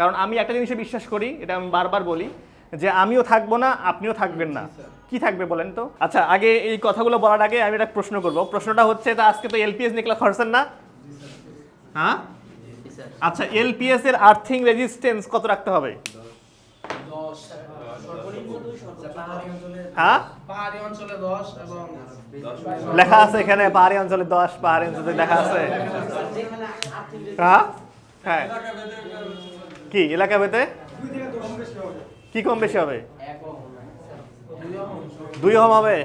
কারণ আমি একটা জিনিসে বিশ্বাস করি এটা আমি বারবার বলি যে আমিও থাকব না আপনিও থাকবেন না। কি থাকবে বলেন তো? আচ্ছা আগে এই কথাগুলো বলার আগে আমি একটা প্রশ্ন করব। প্রশ্নটা হচ্ছে তা আজকে তো এলপিএস নিকলা খরচেন না? হ্যাঁ? আচ্ছা এলপিএস এর আর্থিং রেজিস্ট্যান্স কত রাখতে হবে? হ্যাঁ? দশ লেখা আছে এখানে পাহাড়ি অঞ্চলে দশ পাহাড়ি অঞ্চলে লেখা আছে। হ্যাঁ? হ্যাঁ। কি, এলাকা ভেদে কি কম বেশি হবে? দুই হোম হবে?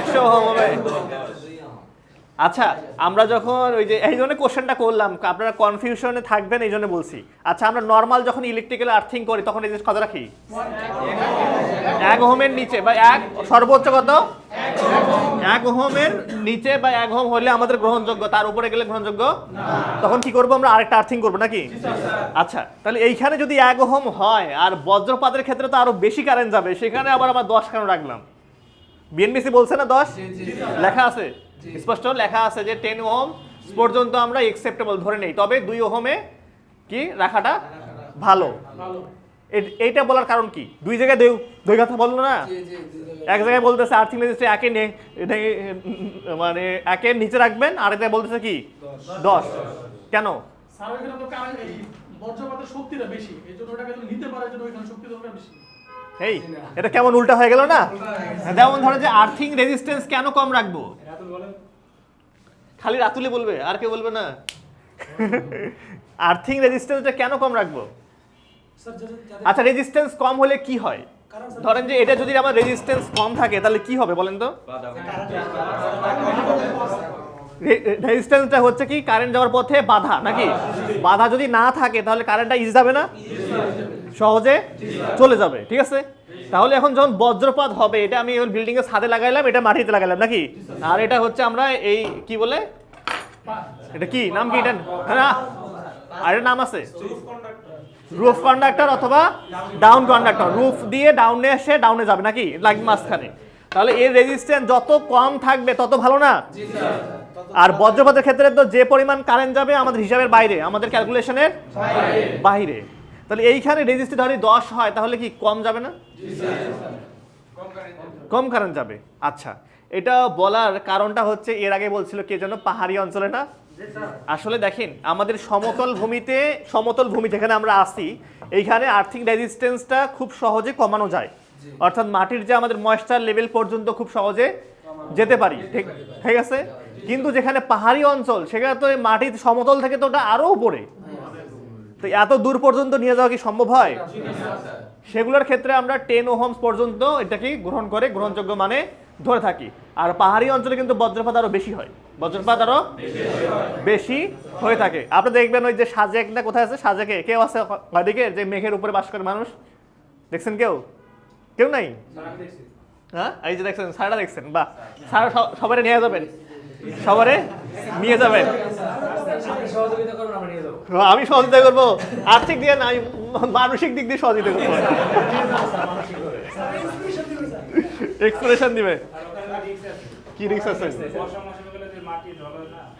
একশো হোম হবে? আচ্ছা আমরা যখন ওই যে, এই জন্য কোশ্চেনটা করলাম, আপনারা কনফিউশনে থাকবেন, এই জন্য বলছি। আচ্ছা আমরা নর্মাল যখন ইলেকট্রিক্যাল আর্থিং করি, তখন এই জিনিস কত রাখি? এক হোমের নিচে, বা এক, সর্বোচ্চ কত? এক হোমের নিচে বা এক হোম হলে আমাদের গ্রহণযোগ্য তার উপরে গেলে গ্রহণযোগ্য তখন কি করব আমরা? আরেকটা আর্থিং করব নাকি? আচ্ছা তাহলে এইখানে যদি এক হোম হয় আর বজ্রপাতের ক্ষেত্রে তো আরও বেশি কারেন্ট যাবে সেখানে আবার আমরা দশ কেন রাখলাম? বিএনবিসি বলছে না দশ? লেখা আছে? স্পষ্ট লেখা আছে যে টেন ওহম পর্যন্ত আমরা একসেপ্টেবল ধরে নেই তবে দুই ওহমে কি রাখাটা ভালো। এইটা বলার কারণ কি? দুই জায়গায় দুই দুই কথা বলল না? এক জায়গায় বলতেছে আর্থিং রেজিস্ট্রি একে নে মানে একের নিচে রাখবেন আর এক জায়গায় বলতেছে কি? দশ। কেন? এই এটা কেমন উল্টা হয়ে গেল না? যেমন ধরো যে আর্থিং রেজিস্ট্যান্স কেন কম রাখব? খালি রাতুলি বলবে আর কে বলবে না। আর্থিং রেজিস্ট্যান্সটা কেন কম রাখব? আচ্ছা রেজিস্ট্যান্স কম হলে কি হয়? ধরেন যে এটা যদি আমার রেজিস্ট্যান্স কম থাকে তাহলে কি হবে বলেন তো? রেজিস্ট্যান্সটা হচ্ছে কি কারেন্ট যাওয়ার পথে বাধা নাকি? বাধা যদি না থাকে তাহলে কারেন্টটা ইজি যাবে না? সহজে চলে যাবে ঠিক আছে? তাহলে এখন যখন বজ্রপাত হবে এটা আমি বিল্ডিং এর ছাদে লাগাইলাম এটা মাটিতে লাগাইলাম নাকি? আর এটা হচ্ছে আমরা এই কি বলে? এটা কি? নাম কি এটা? না আর নাম আছে? রুফ কন্ডাক্টর অথবা ডাউন কন্ডাক্টর রুফ দিয়ে ডাউনে এসে ডাউনে যাবে নাকি? লাগবে মাঝখানে। তাহলে এর রেজিস্ট্যান্স যত কম থাকবে তত ভালো না? আর বজ্রপাতের ক্ষেত্রে তো যে পরিমাণ কারেন্ট যাবে আমাদের হিসাবের বাইরে আমাদের ক্যালকুলেশনের বাইরে। তাহলে এইখানে রেজিস্ট্রি ধরি দশ হয় তাহলে কি কম যাবে না? কম কারেন্ট যাবে। আচ্ছা এটা বলার কারণটা হচ্ছে এর আগে বলছিল কে যেন? পাহাড়ি অঞ্চলে না? আসলে দেখেন আমাদের সমতল ভূমিতে সমতল ভূমি যেখানে আমরা আসি এইখানে আর্থিং রেজিস্ট্যান্সটা খুব সহজে কমানো যায়। অর্থাৎ মাটির যে আমাদের ময়েশ্চার লেভেল পর্যন্ত খুব সহজে যেতে পারি। ঠিক ঠিক আছে? কিন্তু যেখানে পাহাড়ি অঞ্চল সেখানে তো মাটির সমতল থেকে তো ওটা আরও উপরে। তো এত দূর পর্যন্ত নিয়ে যাওয়া কি সম্ভব হয়? সেগুলোর ক্ষেত্রে আমরা টেন ওহমস পর্যন্ত এটাকে গ্রহণ করে গ্রহণযোগ্য মানে ধরে থাকি। আর পাহাড়ি অঞ্চলে কিন্তু বজ্রপাত আরও বেশি হয়। বজ্রপাত আরও? বেশি হয়ে থাকে। আপনি দেখবেন ওই যে সাজেক না কোথায় আছে? সাজেকে কেউ আছে ওইদিকে যে মেঘের উপরে বাস করে মানুষ। দেখছেন কেউ? কেউ নাই? হ্যাঁ? এই যে দেখছেন সারা দেখছেন। বাহ। সারা সবারে নিয়ে যাবেন। সবারে নিয়ে যাবেন। আমি সহযোগিতা করব। আর্থিক দিয়ে না মানসিক দিক দিয়ে সহযোগিতা করব। এক্সপ্রেশন দিবে। কি রিক্স আছে?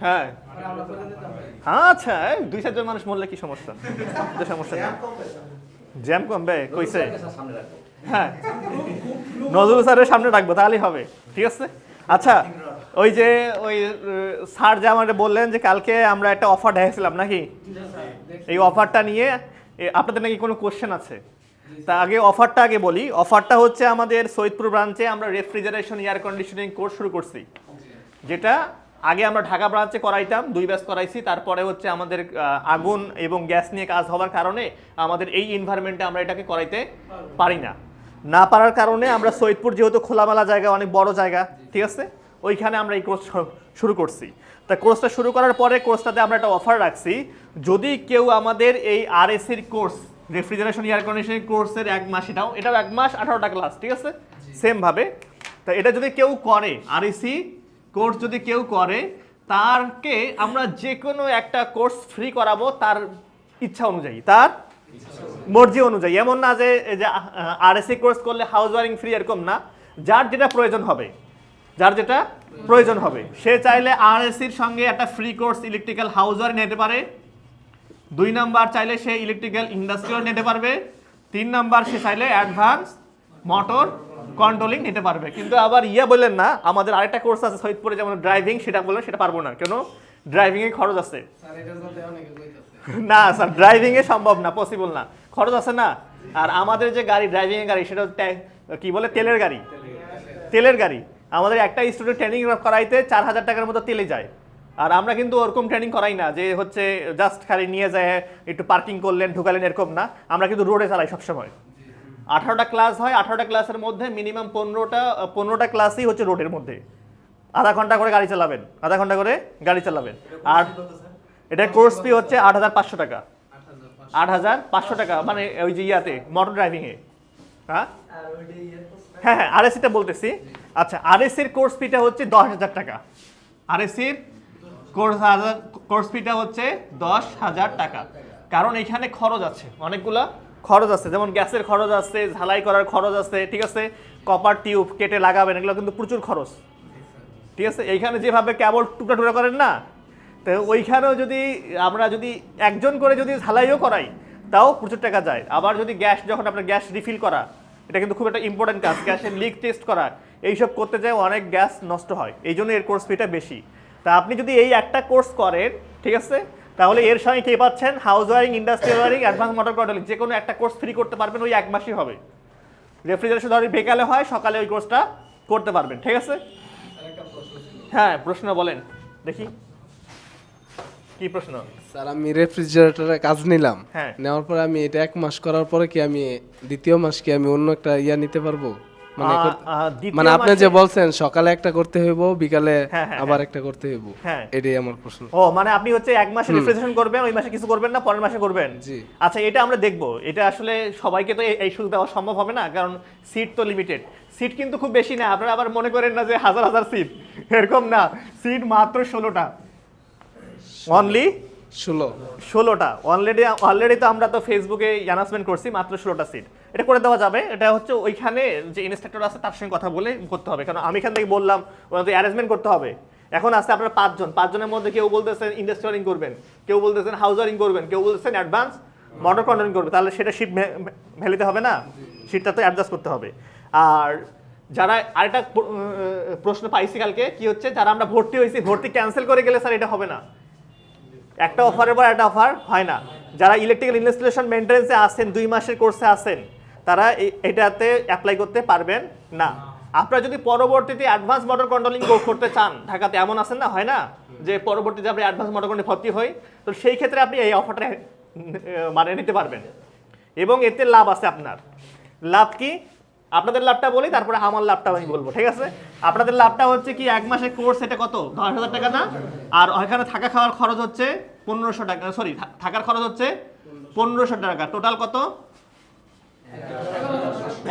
হ্যাঁ। আচ্ছা এই দুই, চারজন মানুষ মরলে কি সমস্যা? সমস্যা নেই। জ্যাম কমবে, কইছে। হ্যাঁ। নজরুল স্যারের সামনে রাখব, তাহলেই হবে, ঠিক আছে? আচ্ছা ওই যে, ওই স্যার যে আমাদের বললেন যে কালকে আমরা একটা অফার দেখেছিলাম নাকি? এই অফারটা নিয়ে আপনাদের নাকি কোনো কোশ্চেন আছে? তা আগে অফারটা আগে বলি, অফারটা হচ্ছে আমাদের সৈয়দপুর ব্রাঞ্চে আমরা রেফ্রিজারেশন এয়ার কন্ডিশনিং কোর্স শুরু করছি। যেটা আগে আমরা ঢাকা ব্রাঞ্চে করাইতাম দুই ব্যাচ করাইছি তারপরে হচ্ছে আমাদের আগুন এবং গ্যাস নিয়ে কাজ হওয়ার কারণে আমাদের এই এনভায়রনমেন্টে আমরা এটাকে করাইতে পারি না। না পারার কারণে আমরা সৈয়দপুর যেহেতু খোলামেলা জায়গা অনেক বড় জায়গা ঠিক আছে? ওইখানে আমরা এই কোর্স শুরু করছি। তা কোর্সটা শুরু করার পরে কোর্সটাতে আমরা একটা অফার রাখছি যদি কেউ আমাদের এই আরএসির কোর্স রেফ্রিজারেশন এয়ার কন্ডিশনিং কোর্সের এক মাস এটাও এটাও এক মাস আঠারোটা ক্লাস ঠিক আছে? সেমভাবে তা এটা যদি কেউ করে আরএসি কোর্স যদি কেউ করে, তারকে আমরা যে কোনো একটা কোর্স ফ্রি করাবো তার ইচ্ছা অনুযায়ী, তার মর্জি অনুযায়ী। এমন না যে আরএসসি কোর্স করলে হাউস ওয়ারিং ফ্রি এরকম না। যার যেটা প্রয়োজন হবে, যার যেটা প্রয়োজন হবে, সে চাইলে আরএসসির সঙ্গে একটা free course electrical house wiring নিতে পারে। দুই নাম্বার চাইলে সে ইলেকট্রিক্যাল ইন্ডাস্ট্রিয়াল নিতে পারবে। তিন নাম্বার সে চাইলে অ্যাডভান্স মোটর কন্ট্রোলিং নিতে পারবে। কিন্তু আবার ইয়ে বললেন না, আমাদের আরেকটা কোর্স আছে সৈয়দপুরে, যেমন ড্রাইভিং সেটা বললেন, সেটা পারব না। কেন? ড্রাইভিংয়ে খরচ আছে। না স্যার ড্রাইভিং এ সম্ভব না পসিবল না। খরচ আছে না। আর আমাদের যে গাড়ি ড্রাইভিং এর গাড়ি, সেটা কি বলে? তেলের গাড়ি। তেলের গাড়ি। আমাদের একটা স্টুডেন্ট ট্রেনিং করাইতে চার হাজার টাকার মতো তেলে যায়। আর আমরা কিন্তু ওরকম ট্রেনিং করাই না, যে হচ্ছে জাস্ট খালি নিয়ে যায়, একটু পার্কিং করলেন, ঢুকালেন, এরকম না। আমরা কিন্তু রোডে চালাই সবসময়। আঠারোটা ক্লাস হয় আঠারোটা ক্লাসের মধ্যে মিনিমাম পনেরোটা পনেরোটা ক্লাসই হচ্ছে রোডের মধ্যে। আধা ঘণ্টা করে গাড়ি চালাবেন আধা ঘণ্টা করে গাড়ি চালাবেন। আর এটা কোর্স ফি হচ্ছে আট হাজার পাঁচশো টাকা। আট হাজার পাঁচশো টাকা। মানে ওই যে ইয়াতে মোটর ড্রাইভিংয়ে হ্যাঁ? হ্যাঁ হ্যাঁ আরএসিটা বলতেছি। আচ্ছা আরএসির কোর্স ফিটা হচ্ছে দশ হাজার টাকা। আরএসির কোর্স হাজার কোর্স ফিটা হচ্ছে দশ হাজার টাকা। কারণ এখানে খরচ আছে। অনেকগুলা খরচ আছে, যেমন গ্যাসের খরচ আছে, ঝালাই করার খরচ আছে, ঠিক আছে? কপার টিউব কেটে লাগাবেন, এগুলো কিন্তু প্রচুর খরচ। ঠিক আছে? এইখানে যেভাবে কেবল টুকরা টুকরা করেন না, তো ওইখানেও যদি আমরা যদি একজন করে যদি ঝালাইও করাই, তাও প্রচুর টাকা যায়। আবার যদি গ্যাস, যখন আপনার গ্যাস রিফিল করা, এটা কিন্তু খুব একটা ইম্পর্টেন্ট কাজ, গ্যাসের লিক টেস্ট করা, এইসব করতে যায় অনেক গ্যাস নষ্ট হয়। এই জন্য এর কোর্স ফিটা বেশি। তা আপনি যদি এই একটা কোর্স করেন, ঠিক আছে? তাহলে এর সঙ্গে কে পাচ্ছেন? House wiring industrial wiring advance motor controlling যে কোনো একটা কোর্স ফ্রি করতে পারবেন ওই এক মাসই হবে। রেফ্রিজারেশন ধরে বেকালে হয় সকালে ওই কোর্সটা করতে পারবেন ঠিক আছে? হ্যাঁ প্রশ্ন বলেন দেখি। কি প্রশ্ন? স্যার আমি রেফ্রিজারেটরে কাজ নিলাম। হ্যাঁ। নেওয়ার পরে আমি এটা এক মাস করার পরে কি আমি দ্বিতীয় মাস কি আমি অন্য একটা ইয়া নিতে পারব? মানে মানে আপনি যে বলছেন সকালে একটা করতে হইব বিকালে হ্যাঁ, হ্যাঁ, আবার হ্যাঁ। একটা করতে হইব। এটাই আমার প্রশ্ন। ও মানে আপনি হচ্ছে এক মাসে রেফ্রিজারেশন করবেন ওই মাসে কিছু করবেন না পরের মাসে করবেন? জি। আচ্ছা এটা আমরা দেখব। এটা আসলে সবাইকে তো এই- এই সুযোগ দেওয়া সম্ভব হবে না কারণ সিট তো লিমিটেড সিট কিন্তু খুব বেশি না আপনারা আবার মনে করেন না যে হাজার হাজার সিট এরকম না। সিট মাত্র ষোলোটা। অনলি ষোলো। ষোলোটা। অলরেডি অলরেডি তো আমরা তো ফেসবুকে অ্যানাউন্সমেন্ট করছি, মাত্র ষোলোটা সিট এটা করে দেওয়া যাবে। এটা হচ্ছে ওইখানে যে ইনস্ট্রাক্টর আছে, তার সঙ্গে কথা বলে করতে হবে। কারণ আমি এখান থেকে বললাম ওনাদের অ্যারেঞ্জমেন্ট করতে হবে। এখন আছে আপনার পাঁচজন। পাঁচজনের মধ্যে কেউ বলতেছেন ইন্ডাস্ট্রিয়ালিং করবেন, কেউ বলতেছেন হাউস ওয়ারিং করবেন, কেউ বলতেছেন অ্যাডভান্স মোটর কন্ট্রোলিং করবে তাহলে সেটা শিট ভ্যালিতে হবে না? শিটটা তো অ্যাডজাস্ট করতে হবে। আর যারা আরেকটা প্র- প্রশ্ন পাইছি কালকে, কি হচ্ছে? যারা আমরা ভর্তি হয়েছি, ভর্তি ক্যান্সেল করে গেলে স্যার এটা হবে না। একটা অফারের পর একটা অফার হয় না। যারা ইলেকট্রিক্যাল ইনস্টলেশন মেনটেন্সে আসেন দুই মাসের কোর্সে আসেন তারা এটাতে অ্যাপ্লাই করতে পারবেন না। আপনারা যদি পরবর্তীতে অ্যাডভান্স মোটর কন্ট্রোলিং করতে চান, ঢাকাতে এমন আছেন না? হয় না? যে পরবর্তীতে আপনি অ্যাডভান্স মোটর কন্ট্রোলিং ভর্তি হই, তো সেই ক্ষেত্রে আপনি এই অফারটা মানে নিতে পারবেন। এবং এতে লাভ আছে আপনার। লাভ কি? আপনাদের লাভটা বলি, তারপরে আমার লাভটা আমি বলব, ঠিক আছে? আপনাদের লাভটা হচ্ছে কি, এক মাসের কোর্স এটা কত? দশ হাজার টাকা না? আর ওইখানে থাকা খাওয়ার খরচ হচ্ছে পনেরোশো টাকা সরি থাকার খরচ হচ্ছে পনেরোশো টাকা। টোটাল কত?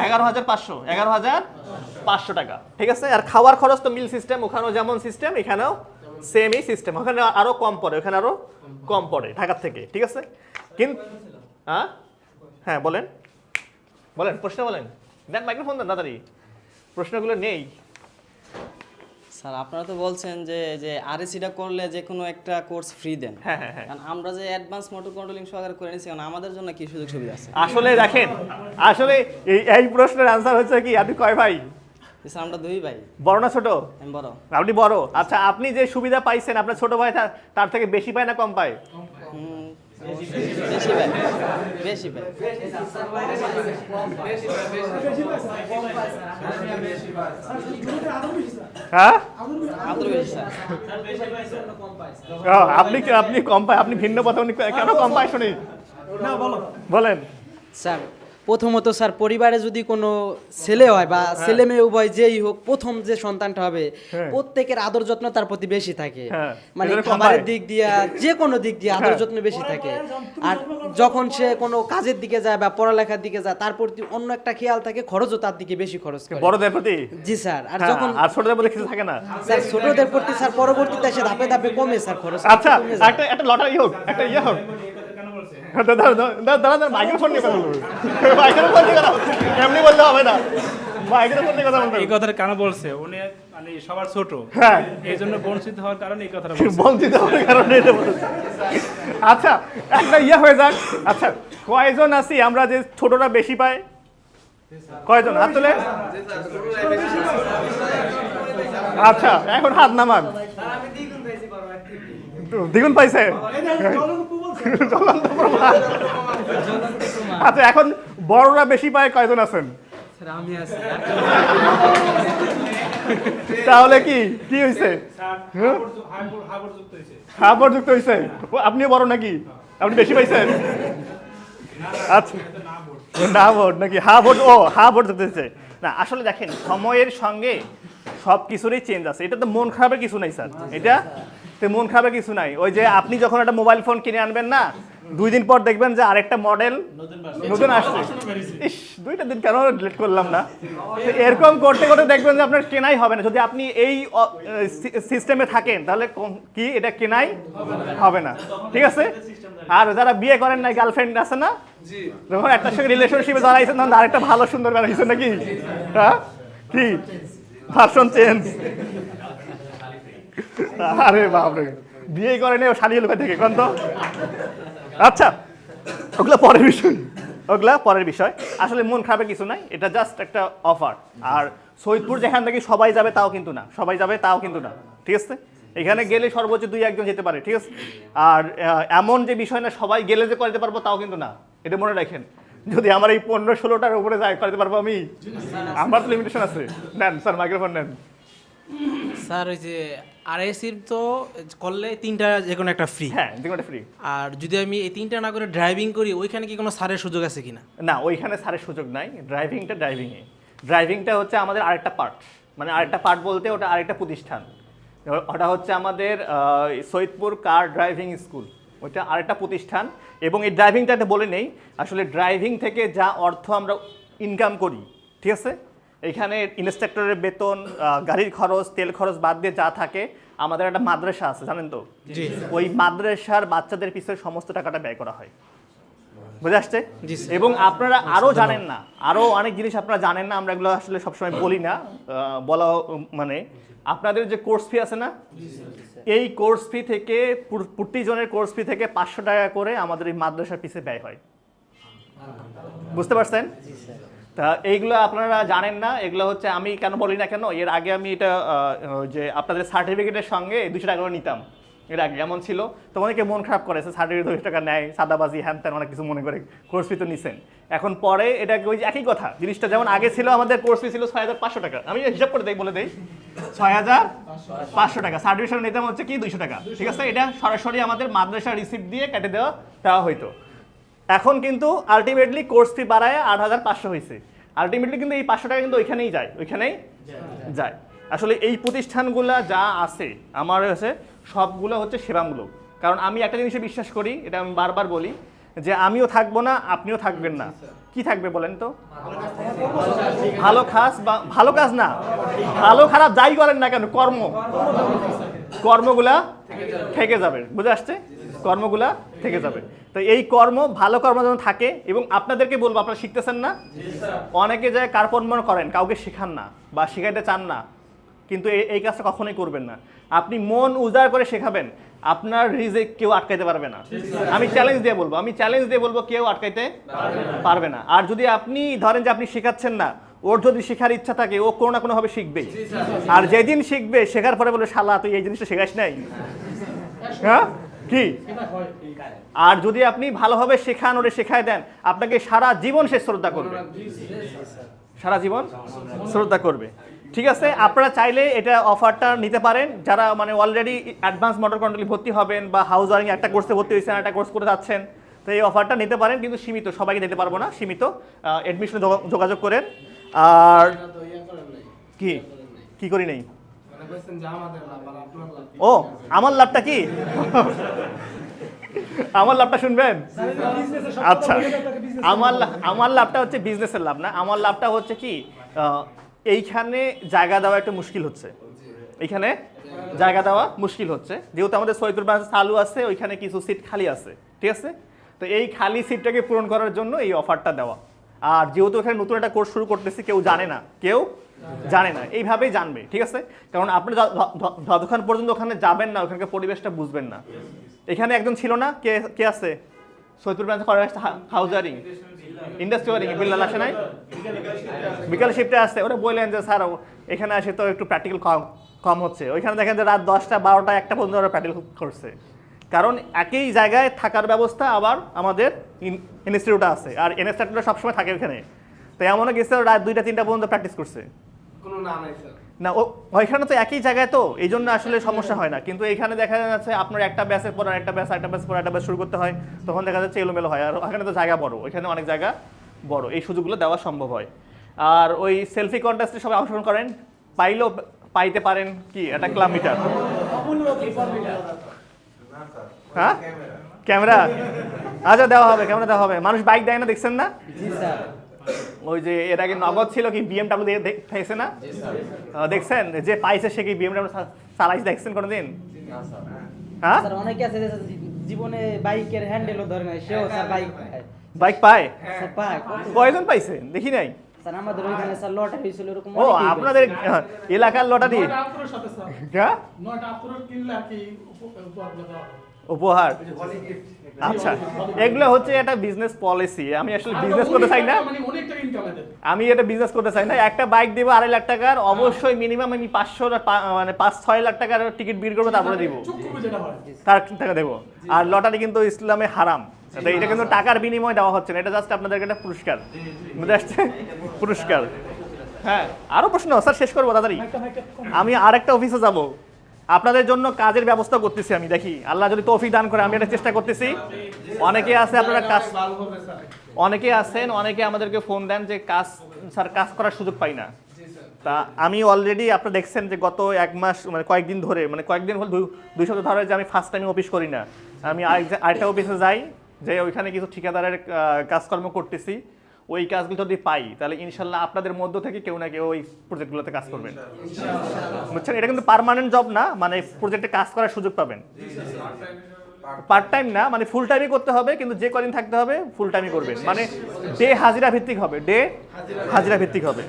এগারো হাজার পাঁচশো, এগারো হাজার পাঁচশো টাকা, ঠিক আছে? আর খাওয়ার খরচ তো মিল সিস্টেম ওখানেও যেমন সিস্টেম এখানেও সেমই সিস্টেম ওখানে আরও কম পড়ে, ওখানে আরও কম পড়ে ঢাকার থেকে, ঠিক আছে? কিন্তু হ্যাঁ হ্যাঁ বলেন। বলেন, প্রশ্ন বলেন। দেন মাইক্রোফোন দেন তাড়াতাড়ি প্রশ্নগুলো নেই। স্যার আপনারা তো বলছেন যে যে আরএসিটা করলে যে কোনো একটা কোর্স ফ্রি দেন। হ্যাঁ হ্যাঁ হ্যাঁ। কারণ আমরা যে অ্যাডভান্স মোটর কন্ট্রোলিং সহকারে করে নিয়েছি আমাদের জন্য কি সুযোগ সুবিধা আছে? আসলে দেখেন আসলে এই এই প্রশ্নের অ্যান্সার হচ্ছে কি? আপনি কয় ভাই? স্যার আমরা দুই ভাই। বড় না ছোট? আমি বড়। আপনি বড়। আচ্ছা আপনি যে সুবিধা পাইছেন আপনার ছোট ভাই তার- থেকে বেশি পায় না কম পায়। বেশি বেশি হ্যাঁ? ও, আপনি আপনি কম পায় আপনি ভিন্ন কথা কেন কম পায় শুনি? না বলো। বলেন। স্যার প্রথমত স্যার পরিবারে যদি কোনো ছেলে হয় বা ছেলে মেয়ে উভয় যেই হোক প্রথম যে সন্তানটা হবে হ্যাঁ। প্রত্যেকের আদর যত্ন তার প্রতি বেশি থাকে। হ্যাঁ, মানে খাবারের দিক দিয়া যে কোনো দিক দিয়ে আদর হ্যাঁ। যত্ন বেশি থাকে। আর যখন সে কোনো কাজের দিকে যায় বা পড়ালেখার দিকে যায় তার প্রতি অন্য একটা খেয়াল থাকে খরচও তার দিকে বেশি খরচ করে। বড়দের প্রতি? জি স্যার। আর হ্যাঁ, যখন আর ছোটদের প্রতি কিছু থাকে না? স্যার ছোটদের প্রতি স্যার পরবর্তীতে এসে ধাপে ধাপে কমে স্যার খরচ আচ্ছা একটা একটা লটারি হোক একটা ইয়ে হোক। দাদা দাদা মাইক্রোফোন নিয়ে কথা বলব। মাইক্রোফোন নিয়ে কথা বলব। এমনি বললে হবে না। মাইক্রোফোন নিয়ে কথা বলতে এই কথাটা কেন বলছে? উনি মানে সবার ছোট। হ্যাঁ। এই জন্য বঞ্চিত হওয়ার কারণে এই কথাটা বলছি। বঞ্চিত হওয়ার কারণে এটা বলেছে। আচ্ছা একটা ইয়ে হয়ে যাক। আচ্ছা কয়জন আছি? আমরা যে ছোটরা বেশি পাই কয়জন? হাত তোলে। আচ্ছা এখন হাত নামান। দ্বিগুণ পাইছে। জ্বলন্ত প্রমাণ। আচ্ছা এখন বড়রা বেশি পায় কয়জন আছেন? তাহলে কি? কি হয়েছে হাবর যুক্ত হয়েছে আপনিও বড় নাকি? আপনি বেশি পাইছেন? আচ্ছা। না ভোট নাকি? হা ভোট ও হা ভোট যুক্ত হয়েছে না আসলে দেখেন সময়ের সঙ্গে সব কিছুরই চেঞ্জ আছে। এটা তো মন খারাপের কিছু নাই স্যার। এটা তো মন খারাপের কিছু নাই। ওই যে আপনি যখন একটা মোবাইল ফোন কিনে আনবেন না দুই দিন পর দেখবেন যে আরেকটা মডেল নতুন আসছে। ইস দুইটা দিন কেন ডিলিট করলাম না? এরকম করতে করতে দেখবেন যে আপনার কেনাই হবে না। যদি আপনি এই সিস্টেমে থাকেন তাহলে কি এটা কেনাই হবে না। ঠিক আছে? আর যারা বিয়ে করেন না গার্লফ্রেন্ড আছে না? যখন একটা সঙ্গে রিলেশনশিপে দাঁড়াইছেন তখন আরেকটা ভালো সুন্দর বেড়াইছে নাকি? হ্যাঁ? কি? ভার্সন চেঞ্জ আরে বাপরে। বিয়ে করেন ও শাড়ি লোকের থেকে, কোন তো? আচ্ছা ওগুলা পরের বিষয়। ওগুলা পরের বিষয়। আসলে মন খারাপের কিছু নাই, এটা জাস্ট একটা অফার আর সৈয়দপুর যেখান থেকে সবাই যাবে তাও কিন্তু না। সবাই যাবে তাও কিন্তু না। ঠিক আছে? এখানে গেলে সর্বোচ্চ দুই একজন যেতে পারে, ঠিক আছে? আর এমন যে বিষয় না, সবাই গেলে যে করতে পারব তাও কিন্তু না। এটা মনে রাখেন। যদি আমার এই পনেরো ষোলোটার উপরে যায় করতে পারব আমি, আমার তো লিমিটেশন আছে। নেন, স্যার মাইক্রোফোন নেন। স্যার ওই যে আরএসির তো করলে তিনটা যে কোনো একটা ফ্রি হ্যাঁ যে ফ্রি আর যদি আমি এই তিনটা না করে ড্রাইভিং করি ওইখানে কি কোনো সারের সুযোগ আছে কিনা? না না ওইখানে সারের সুযোগ নাই। ড্রাইভিংটা ড্রাইভিংয়ে ড্রাইভিংটা হচ্ছে আমাদের আরেকটা পার্ট মানে আরেকটা পার্ট বলতে ওটা আরেকটা প্রতিষ্ঠান। ওটা হচ্ছে আমাদের সৈয়দপুর কার ড্রাইভিং স্কুল ওইটা আরেকটা প্রতিষ্ঠান। এবং এই ড্রাইভিংটা একটা বলে নেই আসলে ড্রাইভিং থেকে যা অর্থ আমরা ইনকাম করি ঠিক আছে? এখানে ইনস্ট্রাক্টরের বেতন গাড়ির খরচ তেল খরচ বাদ দিয়ে যা থাকে আমাদের একটা মাদ্রাসা আছে জানেন তো? ওই মাদ্রাসার বাচ্চাদের পিছনে সমস্ত টাকাটা ব্যয় করা হয়। বুঝে আসছে? এবং আপনারা আরও জানেন না আরও অনেক জিনিস আপনারা জানেন না আমরা এগুলো আসলে সবসময় বলি না বলা মানে আপনাদের যে কোর্স ফি আছে না? এই কোর্স ফি থেকে প্রতিজনের কোর্স ফি থেকে পাঁচশো টাকা করে আমাদের এই মাদ্রাসার পিছে ব্যয় হয়। বুঝতে পারছেন? তা এইগুলো আপনারা জানেন না, এগুলো হচ্ছে আমি কেন বলি না কেন, এর আগে আমি এটা যে আপনাদের সার্টিফিকেটের সঙ্গে দুশো টাকা করে নিতাম, এর আগে এমন ছিল। তো অনেকে মন খারাপ করে সার্টিফিকেট দুশো টাকা নেয়, সাদাবাজি হ্যান ত্যান অনেক কিছু মনে করে কোর্স ফি তো নিছেন। এখন পরে এটা ওই একই কথা, জিনিসটা যেমন আগে ছিল, আমাদের কোর্স ফি ছিল ছয় হাজার পাঁচশো টাকা। আমি হিসাব করে দেই, বলে দেই। ছয় হাজার পাঁচশো টাকা সার্টিফিকেট নিতাম হচ্ছে কি দুইশো টাকা। ঠিক আছে? এটা সরাসরি আমাদের মাদ্রাসা রিসিপ্ট দিয়ে কেটে দেওয়া দেওয়া হইতো। এখন কিন্তু আলটিমেটলি কোর্স ফি বাড়ায় আট হাজার পাঁচশো হয়েছে। আলটিমেটলি কিন্তু এই পাঁচশো টাকা কিন্তু ওইখানেই যায় ওইখানেই যায়। আসলে এই প্রতিষ্ঠানগুলা যা আছে, আমার হচ্ছে সবগুলো হচ্ছে সেবামূলক। কারণ আমি একটা জিনিসে বিশ্বাস করি, এটা আমি বারবার বলি, যে আমিও থাকব না, আপনিও থাকবেন না। কি থাকবে বলেন তো? ভালো কাজ বা ভালো কাজ না, ভালো খারাপ যাই করেন না কেন, কর্ম। কর্মগুলা থেকে যাবে। বুঝে আসছে? কর্মগুলা থেকে যাবে। তো এই কর্ম, ভালো কর্ম যেন থাকে এবং আপনাদেরকে বলব, আপনারা শিখতেছেন না? অনেকে যায় কার্পণ্য করেন, কাউকে শেখান না বা শেখাইতে চান না। কিন্তু এই- কাজটা কখনোই করবেন না। আপনি মন উজাড় করে শেখাবেন, আপনার রিজেক কেউ আটকাইতে পারবে না। আমি চ্যালেঞ্জ দিয়ে বলব, আমি চ্যালেঞ্জ দিয়ে বলব, কেউ আটকাইতে পারবে না। আর যদি আপনি ধরেন যে আপনি শেখাচ্ছেন না, ওর যদি শেখার ইচ্ছা থাকে, ও কোনো না কোনোভাবে শিখবেই আর যেদিন শিখবে, শেখার পরে বলে শালা, তুই এই জিনিসটা শেখাস নাই? হ্যাঁ? কি? আর যদি আপনি ভালোভাবে শেখান, ওরে শেখায় দেন, আপনাকে সারা জীবন সে শ্রদ্ধা করবে। সারা জীবন শ্রদ্ধা করবে। ঠিক আছে? আপনারা চাইলে এটা অফারটা নিতে পারেন। যারা মানে অলরেডি অ্যাডভান্স মোটর কন্ট্রোলে ভর্তি হবেন বা হাউস ওয়ারিং একটা কোর্সে ভর্তি হয়েছেন, একটা কোর্স করে যাচ্ছেন, তো এই অফারটা নিতে পারেন, কিন্তু সীমিত, সবাইকে দিতে পারব না, সীমিত। অ্যাডমিশনে যোগাযোগ করেন। আর কি? কি করি নেই? ও আমার লাভটা কি? আমার লাভটা শুনবেন? আচ্ছা আমার আমার লাভটা হচ্ছে বিজনেসের লাভ না আমার লাভটা হচ্ছে কি এইখানে জায়গা দেওয়া একটু মুশকিল হচ্ছে। এইখানে জায়গা দেওয়া মুশকিল হচ্ছে। যেহেতু আমাদের সৈয়দপুর ব্রাঞ্চ চালু আছে ওইখানে কিছু সিট খালি আছে ঠিক আছে? তো এই খালি সিটটাকে পূরণ করার জন্য এই অফারটা দেওয়া। আর যেহেতু এখানে নতুন একটা কোর্স শুরু করতেছি কেউ জানে না। কেউ? জানে না, এইভাবেই জানবে, ঠিক আছে? কারণ আপনি যতক্ষণ পর্যন্ত ওখানে যাবেন না, ওখানকার পরিবেশটা বুঝবেন না। এখানে একজন ছিল না, কে কে আছে? সৈয়দপুর ব্রাঞ্চ ফরেস্ট হাউজারিং। ইন্ডাস্ট্রি বিল্লাল আসে নাই? বিকাল শিফটে আসতে ওরা বললেন যে, স্যার এখানে আসে তো একটু প্র্যাকটিক্যাল কম কম হচ্ছে। ওইখানে দেখেন যে, রাত দশটা, বারোটা, একটা পর্যন্ত ওরা প্র্যাকটিক্যাল করছে। কারণ একই জায়গায় থাকার ব্যবস্থা আবার আমাদের ইনস্টিটিউট আছে, আর ইনস্টিটিউটটা সবসময় থাকে ওখানে তো এমনও গেছে রাত দুইটা, তিনটা পর্যন্ত প্র্যাকটিস করছে। কোনো না নাই স্যার না ওইখানে তো একই জায়গায় তো এই জন্য আসলে সমস্যা হয় না। কিন্তু এখানে দেখা যাচ্ছে আপনার একটা ব্যাসের পর আর একটা ব্যাস একটা ব্যাস পর একটা ব্যাস শুরু করতে হয় তখন দেখা যাচ্ছে এলোমেলো হয়। আর ওখানে তো জায়গা বড় ওইখানে অনেক জায়গা বড়। এই সুযোগগুলো দেওয়া সম্ভব হয়। আর ওই সেলফি কন্টেস্টে সবাই অংশগ্রহণ করেন। পাইলেও পাইতে পারেন কি? এটা কিলোমিটার? হ্যাঁ? ক্যামেরা। আচ্ছা দেওয়া হবে ক্যামেরা দেওয়া হবে। মানুষ বাইক দেয় না দেখছেন না? জি স্যার। ওই যে এর আগে নগদ ছিল কি বিএমডাব্লিউ দেখছে না? দেখছেন? যে পাইছে সে কি বিএমডাব্লিউ চালাইছে দেখছেন কোনোদিন? হ্যাঁ? স্যার অনেকে আছে যে জীবনে বাইকের হ্যান্ডেলও ধরে নাই সেও স্যার বাইক পায়। বাইক পায়? স্যার পায় কয়জন পাইছে? দেখি নাই। স্যার আমাদের ওইখানে স্যার লটারি হয়েছিল এরকম ও আপনাদের এলাকার লটারি? হ্যাঁ? নয়টা আত্মরের কিনলে কি উপহার। আচ্ছা এগুলো হচ্ছে একটা বিজনেস পলিসি আমি আসলে বিজনেস করতে চাই না। মানে অনেক টাকা ইনকাম এদের। আমি এটা বিজনেস করতে চাই না। একটা বাইক দিব আড়াই লাখ টাকার অবশ্যই মিনিমাম আমি পাঁচশো মানে পাঁচ ছয় লাখ টাকার টিকিট বিল করব তারপরে দিব। হয়। তার টাকা দেবো। আর লটারি কিন্তু ইসলামে হারাম। এটা কিন্তু টাকার বিনিময়ে দেওয়া হচ্ছে না। এটা জাস্ট আপনাদেরকে একটা পুরস্কার। বুঝতে আসছে পুরস্কার। হ্যাঁ। আরও প্রশ্ন স্যার শেষ করব তাড়াতাড়ি। আমি আরেকটা অফিসে যাব। আপনাদের জন্য কাজের ব্যবস্থা করতেছি আমি, দেখি। আল্লাহ যদি তৌফিক দান করে, আমি এটা চেষ্টা করতেছি। অনেকে আছে আপনারা কাজ অনেকে আছেন, অনেকে আমাদেরকে ফোন দেন যে কাজ স্যার, কাজ করার সুযোগ পাই না। তা আমি অলরেডি আপনারা দেখছেন যে গত এক মাস মানে কয়েকদিন ধরে মানে কয়েকদিন হল দুই- সপ্তাহ ধরে যে আমি ফার্স্ট টাইম অফিস করি না। আমি আরেকটা অফিসে যাই, যে ওইখানে কিছু ঠিকাদারের কাজকর্ম করতেছি। ওই কাজগুলো যদি পাই, তাহলে ইনশাল্লাহ আপনাদের মধ্য থেকে কেউ না কেউ ওই প্রজেক্টগুলোতে কাজ করবেন। বুঝছেন এটা কিন্তু পার্মানেন্ট জব না মানে প্রজেক্টে কাজ করার সুযোগ পাবেন। পার্ট টাইম না মানে ফুল টাইমই করতে হবে, কিন্তু যে কদিন থাকতে হবে ফুল টাইমই করবেন। মানে ডে হাজিরা ভিত্তিক হবে ডে হাজিরা ভিত্তিক হবে।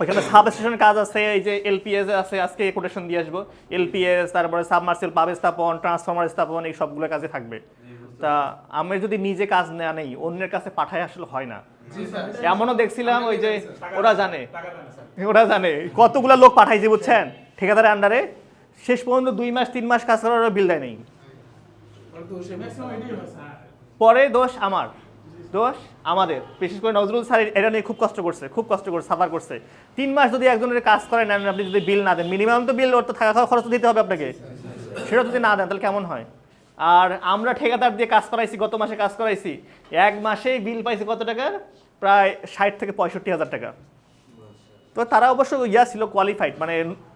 ওইখানে সাব স্টেশনের কাজ আছে, এই যে এলপিএস আছে, আজকে কোটেশন দিয়ে আসব। এলপিএস তারপরে সাবমার্সেল পাব স্থাপন ট্রান্সফরমার স্থাপন, এই সবগুলো কাজে থাকবে। তা আমি যদি নিজে কাজ নেওয়া নেই, অন্যের কাছে পাঠায় আসলে হয় না। এমনও দেখছিলাম ওই যে ওরা জানে। ওরা জানে। কতগুলো লোক পাঠাইছে বুঝছেন? ঠিকাদারের আন্ডারে। শেষ পর্যন্ত দুই মাস তিন মাস কাজ করার ওরা বিল দেয় নেই। পরে দোষ আমার। দোষ আমাদের। বিশেষ করে নজরুল স্যার এটা নিয়ে খুব কষ্ট করছে খুব কষ্ট করছে সাফার করছে। তিন মাস যদি একজনের কাজ করে নেন আপনি যদি বিল না দেন মিনিমাম তো বিল ওর তো থাকা খাওয়া খরচ তো দিতে হবে আপনাকে। সেটা যদি না দেন তাহলে কেমন হয়? আর আমরা ঠিকাদার দিয়ে কাজ করাইছি, গত মাসে কাজ করাইছি। এক মাসেই বিল পাইছি কত টাকার প্রায় ষাট থেকে পঁয়ষট্টি হাজার টাকা। তো তারা অবশ্য ইয়া ছিল কোয়ালিফাইড মানে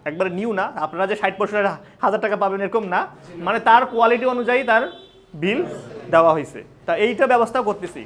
একবারে নিউ না। আপনারা যে ষাট পঁয়ষট্টি হাজার টাকা পাবেন এরকম না। মানে তার কোয়ালিটি অনুযায়ী তার বিল দেওয়া হয়েছে তা এইটা ব্যবস্থা করতেছি।